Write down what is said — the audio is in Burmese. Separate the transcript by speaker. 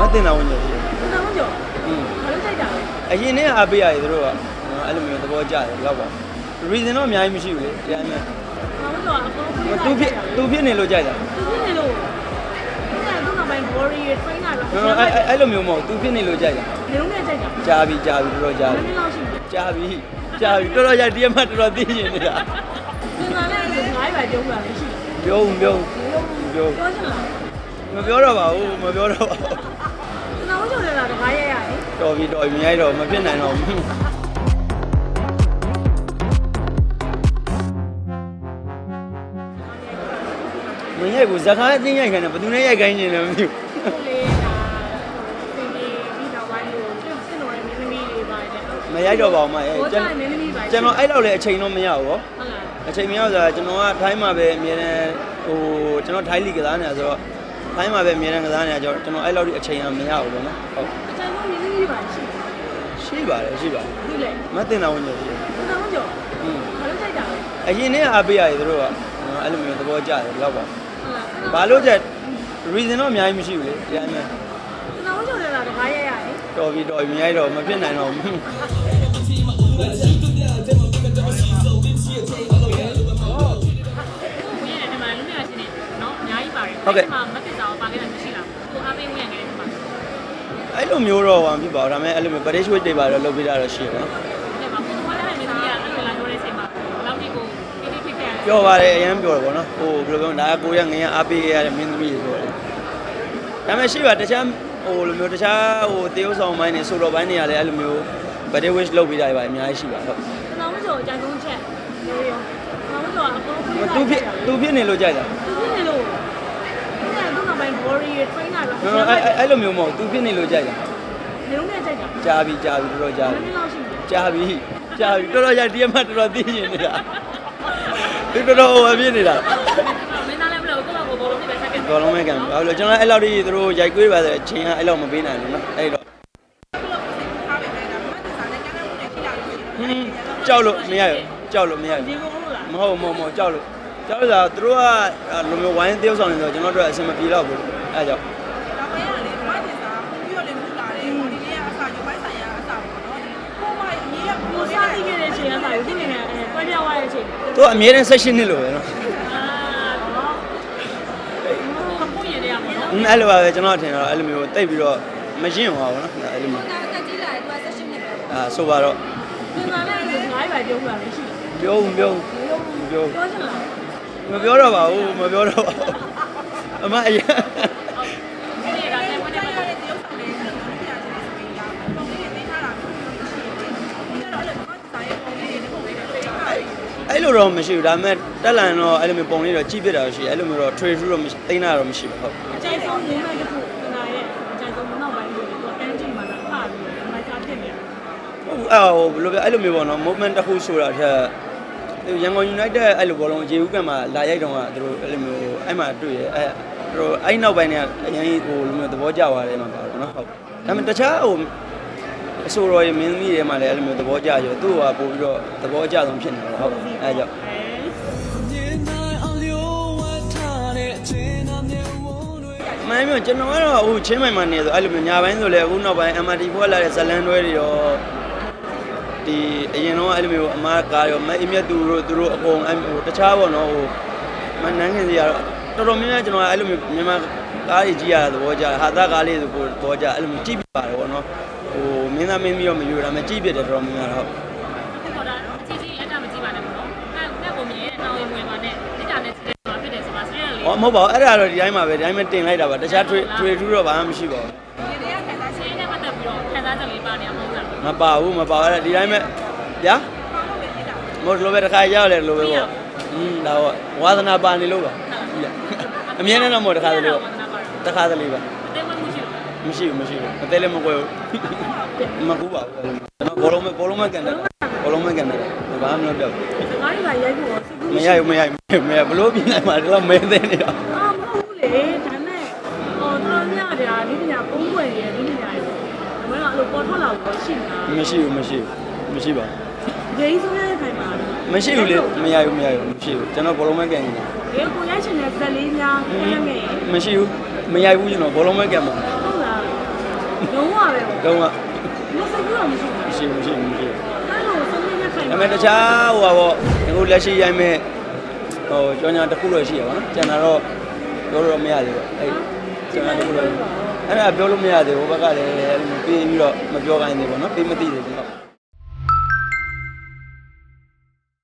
Speaker 1: မတင်တာဝင်ကြတယ်
Speaker 2: ဘယ်တော့မှကြော်
Speaker 1: อืม
Speaker 2: ဘာလို့ကြိုက်တာလဲ
Speaker 1: အရင်နဲ့အားပေးရတယ်သူတို့ကအဲ့လိုမျိုးသဘောကျတယ်လောက်ပါ reason တော့အများကြီးမရှိဘူးလေတရားနဲ့
Speaker 2: ဘာလို့ကြော်အကုန်
Speaker 1: သူဖြစ်သူဖြစ်နေလို့ကြိုက်တာ
Speaker 2: သူဖြစ်နေလို့အဲ့ဒါကတော့ဘယ် body train တာတော့
Speaker 1: အဲ့အဲ့အဲ့လိုမျိုးမဟုတ်သူဖြစ်နေလို့ကြိုက်တာ
Speaker 2: နေလုံးနဲ့ကြိုက်တာ
Speaker 1: ကြာပြီကြာပြီတော်တော်ကြာ
Speaker 2: ဘယ်
Speaker 1: ပြီ
Speaker 2: နှစ်လောက်ရှိလဲ
Speaker 1: ကြာပြီကြာပြီတော်တော်ကြာဒီအမှတော်တော်သိနေနေတာ
Speaker 2: စဉ်းစားလိုက်ရင်ငါးပဲပြောပြမယ်ရှိတယ်
Speaker 1: ပြောဦးပြောဦး ပြော
Speaker 2: ပြောချင်လား
Speaker 1: မပြောတော့ပါဘူးမပြောတော့ပါဘူး
Speaker 2: ကျွန်တော်ကြော်လည်းလားတကားရရလေ
Speaker 1: တော်ပြီတော်ပြီမြိုက်တော့မဖြစ်နိုင်တော့ဘူးမင်းရဲ့ကိုဇကားအသိရိုက်ခိုင်းတယ်ဘယ်သူနဲ့ရိုက်ခိုင်းနေလဲမသိဘူး
Speaker 2: ကိုလေးကဒီဒီဒီတော့ဝိုင်းလို့စစ်စစ်တော်ရဲ့မင်းသမီးလေးပါတယ်
Speaker 1: မရိုက်တော့ပါဘူးမအဲ
Speaker 2: ဟို
Speaker 1: ကျွ
Speaker 2: ကျ
Speaker 1: န်
Speaker 2: ရင်မင်းသမီးပါ
Speaker 1: ကျွန်တော်အဲ့လောက်လည်းအချိန်တော့မရဘူးဗော
Speaker 2: ဟုတ်လား
Speaker 1: အချိန်မရဆိုတာကျွန်တော်ကထိုင်းမှာပဲအမြဲတမ်းဟိုကျွန်တော်ထိုင်းလီကစားနေတာဆိုတော့ ထိုင်းမှာပဲအမြဲတမ်းကစားနေတာကျွန်တော်ကျွန်တော်အဲ့လောက်ဒီအချိန်ကမရဘူးဗောနော်ဟုတ်
Speaker 2: အချိန်ဆုံးမင်းသမီးပါရှိ
Speaker 1: ရှိပါတယ်ရှိပါတယ်
Speaker 2: ဒီလေ
Speaker 1: မတင်တာဝင်ကြတယ်
Speaker 2: ဘယ်တော့မှကြော်
Speaker 1: อืม
Speaker 2: ဘာလို့ကြိုက်တာလဲ
Speaker 1: အရင်နဲ့အားပေးရတယ်သူတို့ကအဲ့လိုမျိုးသဘောကျတယ်လောက်ပါ
Speaker 2: ဟုတ်လား
Speaker 1: ဘာလို့ကြ reason တော့အများကြီးမရှိဘူးလေတရားနဲ့
Speaker 2: ကျွန်တော်ကြော်လည်းလားတကားရရလေ
Speaker 1: တော်ပြီတော်ပြီမြိုက်တော့မဖြစ်နိုင်တော့ဘူး
Speaker 2: ဝင်ရတယ်ဒီမှာလူများရှင်နေနော်အများကြီးပါတယ်ဒီမှာမသိတာပါခဲ့တာမရှိလားကိုအားပေးဝင်ရတယ်ဒီမှာ
Speaker 1: အဲ့လိုမျိုးတော့ဟောဖြစ်ပါဘူးဒါပေမဲ့အဲ့လိုမျိုး British weight တွေပါတော့လုပ်ပေးတာတော့ရှိတယ်နော်
Speaker 2: ဒီမှာကိုသွားတဲ့နေရာကအဲ့လိုလာပြောတဲ့အချိန်မှာလောက်ဒီကိုပြပြဖြစ်ခဲ့ရတယ်
Speaker 1: ပြောပါတယ်အရင်ပြောတယ်ဗောနော်ဟိုဘယ်လိုပြောဒါကကိုရငရအားပေးရတဲ့မင်းသမီးတွေဆိုတယ်ဒါပေမဲ့ရှိပါတခြားဟိုလိုမျိုးတခြားဟိုတေးဥဆောင်ပိုင်းနေဆိုတော့ပိုင်းနေရလဲအဲ့လိုမျိုး British weight လုပ်ပေးတာတွေပါအများကြီးရှိပါဟုတ်
Speaker 2: ကျွန်တော်တို့ကြော်အကြိုက်ဆုံးချက်ရိုးရိုးကျွန်တော်တို့ကြော်အကုန်
Speaker 1: သူဖြစ်သူဖြစ်နေလို့ကြိုက်တာ
Speaker 2: သူဖြစ်နေလို့ အဲ့ဒါကတော့ဘယ် body train တာတော့
Speaker 1: အဲ့အဲ့အဲ့လိုမျိုးမဟုတ်သူဖြစ်နေလို့ကြိုက်တာ
Speaker 2: နေလုံးနဲ့ကြိုက်တာ
Speaker 1: ကြာပြီကြာပြီတော်တော်ကြာ
Speaker 2: ဘယ်
Speaker 1: ပြီ
Speaker 2: နှစ်လောက်ရှိလဲ
Speaker 1: ကြာပြီကြာပြီတော်တော်ကြာဒီအမှတော်တော်သိနေနေတာဒီတော်တော်ဟိုအပြည့်နေတာ
Speaker 2: မင်းသားလည်းမလို့ကိုယ့်ကိုဘောလုံးပြပဲဆက်ခဲ့
Speaker 1: ကောလုံးမဲ့ကံဘာလို့ကျွန်တော်အဲ့လောက်ကြီးသူတို့ရိုက်ကွေးပါဆိုချင်းကအဲ့လောက်မပေးနိုင်ဘူးနော်အဲ့တော့ဟင်းကြောက်လို့မရရကြောက်လို့မရရ
Speaker 2: ဒီကိုဟုတ်လား
Speaker 1: မဟုတ်မဟုတ်မဟုတ်ကြောက်လို့ ကြောက်လို့ဆိုတာသူတို့ကလိုမျိုးဝိုင်းတယောက်ဆောင်နေဆိုကျွန်တော်တို့အဆင်မပြေတော့ဘူးအဲ့ကြောင့်
Speaker 2: ကိုစားသိခဲ့တဲ့အချိန်ကစားယူသိနေတယ်ကွဲပြားသွားတဲ့အချိန်
Speaker 1: သူကအမြဲတမ်း16နှစ်လို့ပဲနော်
Speaker 2: အာတော့ဟိုပုံရတဲ့ရမှာနော်
Speaker 1: อืมအဲ့လိုပါပဲကျွန်တော်ထင်တော့အဲ့လိုမျိုးတိတ်ပြီးတော့မရင်ဟောပါဘူးနော်အဲ့လိုမျိုးအာဆိုပါတော့
Speaker 2: စဉ်းစားလိုက်ရင်ငါးပဲပြောပြမယ်ရှိတယ်
Speaker 1: ပြောဦးပြောဦးပြောဦး
Speaker 2: ပြောချင်လား
Speaker 1: မပြောတော့ပါဘူးမပြောတော့ပါဘူးအမအရင်
Speaker 2: ဒီနေ့ကလည်းမနေ့က
Speaker 1: အဲ့လိုတော့မရှိဘူးဒါပေမဲ့တက်လန်တော့အဲ့လိုမျိုးပုံလေးတော့ကြည့်ပြတာရှိတယ်အဲ့လိုမျိုးတော့ trade through တော့မရှိသိမ်းတာတော့မရှိဘူးဟုတ်
Speaker 2: အကျဉ်းဆုံး movement တစ်ခုခဏရဲ့အကျဉ်းဆုံးနောက်ပိုင်းကိုသူကတန်းကြည့်မှလာဖပြီးတော့မိုက်စားဖြစ်နေတာ
Speaker 1: ဟုတ်အဲ့ဟိုဘယ်လိုပဲအဲ့လိုမျိုးပေါ့နော် movement တစ်ခုဆိုတာထက် သူရန်ကုန် United အဲ့လိုဘောလုံးဂျေဦးကမှာလာရိုက်တော့ကသူတို့အဲ့လိုမျိုးအဲ့မှာတွေ့ရအဲ့သူတို့အဲ့နောက်ပိုင်းเนี่ยအရင်ဟိုလိုမျိုးသဘောကျသွားတယ်မှာပါတော့နော်ဟုတ်ဒါပေမဲ့တခြားဟိုအဆိုတော်ရဲ့မင်းသမီးတွေမှာလည်းအဲ့လိုမျိုးသဘောကျရောသူ့ကပို့ပြီးတော့သဘောကျဆုံးဖြစ်နေတယ်ဟုတ်အဲ့ကြောင့် မှန်ပြောကျွန်တော်ကတော့အခုချင်းမိုင်မှာနေဆိုအဲ့လိုမျိုးညာပိုင်းဆိုလဲအခုနောက်ပိုင်း MRT ဖွက်လာတဲ့ဇလန်တွဲတွေရော ဒီအရင်တော့အဲ့လိုမျိုးအမားကားရောမအင်းမြတ်သူတို့သူတို့အကုန်အဲ့ဟိုတခြားပေါ့နော်ဟိုမနန်းခင်စီကတော့တော်တော်များများကျွန်တော်အဲ့လိုမျိုးမြန်မာကားကြီးကြည့်ရတာသဘောကျဟာသားကားလေးဆိုကိုသဘောကျအဲ့လိုမျိုးကြည့်ပြပါတယ်ပေါ့နော်ဟိုမင်းသားမင်းမီးရောမယူတာမကြည့်ပြတယ်တော်တော်များများတော့
Speaker 2: ဟောတာအကြီးကြီးအတမကြည့်ပါနဲ့ပေါ့နော်အဲ့အဲ့ကိုမြင်ရဲ့နောင်ရင်ဝင်ပါနဲ့ဒီကနဲ့စစ်မှာဖြစ်တယ်ဆိုတာဆွေးရလေ
Speaker 1: ဟောမဟုတ်ပါဘူးအဲ့ဒါတော့ဒီတိုင်းမှာပဲဒီတိုင်းပဲတင်လိုက်တာပါတခြားထွေထွေထူးတော့ဘာမှမရှိပါဘူး
Speaker 2: ဆွေးနဲ့ပတ်သက်ပြီးတော့ခံစားချက်လေးပါနေအောင်မဟုတ်လား
Speaker 1: မပါဘူးမပါဘူးအဲ့ဒါဒီတိုင်းပဲဗျာမဟုတ်လို့ပဲတစ်ခါရောက်လေလို့ပဲပေါ့อืมဒါတော့ဝါသနာပါနေလို့ပါဟုတ်လားအမြဲတမ်းတော့မဟုတ်တစ်ခါတလေပေါ့တစ်ခါတလေပါ
Speaker 2: အသေးမရှိဘူး
Speaker 1: မရှိဘူးမရှိဘူးအသေးလည်းမကွယ်ဘူးမကူပါဘူးကျွန်တော်ဘောလုံးမဲ့ဘောလုံးမဲ့ကန်တယ်ဘောလုံးမဲ့ကန်တယ်ဘာမှမလုပ်တော့ဘူး
Speaker 2: ငါးရီပါရိုက်ဖို့ရောစိတ်ကူး
Speaker 1: မရဘူးမရဘူးမရဘလို့ပြင်နိုင်မှာတော့မဲသေးနေတာ
Speaker 2: အာမဟုတ် လိုပေါ်ထွက်လာလို့ရှိနေတာ
Speaker 1: မရှိဘူးမရှိဘူးမရှိပါဘူး
Speaker 2: ဂျေးဆိုရတဲ့ခိုင်မှာ
Speaker 1: မရှိဘူးလေမရဘူးမရဘူးမရှိဘူးကျွန်တော်ဘောလုံးမကန်နေတာ
Speaker 2: ဒီကိုရိုက်ချင်တဲ့ဇက်လေးများခဲမယ်
Speaker 1: မရှိဘူးမရိုက်ဘူးကျွန်တော်ဘောလုံးမကန်ပါ
Speaker 2: ဟုတ်လားလုံးဝပဲ
Speaker 1: လုံးဝ
Speaker 2: မစကူတော့မရှိဘူး
Speaker 1: မရှိဘူးမရှိ
Speaker 2: ဘူးမရှိဘူး
Speaker 1: ဒါပေမဲ့တခြားဟိုပါပေါ့အခုလက်ရှိရိုက်မဲ့ဟိုကြောညာတစ်ခုလောက်ရှိရပါတော့ကျန်တာတော့ပြောလို့မရသေးဘူးအဲ့ကျန်တာတစ်ခုလောက် အဲ့ဒါပြောလို့မရသေးဘူးဘက်ကလည်းအဲ့လိုပြေးပြီးတော့မပြောခိုင်းသေးဘူးเนาะပြေးမသိသေးဘူး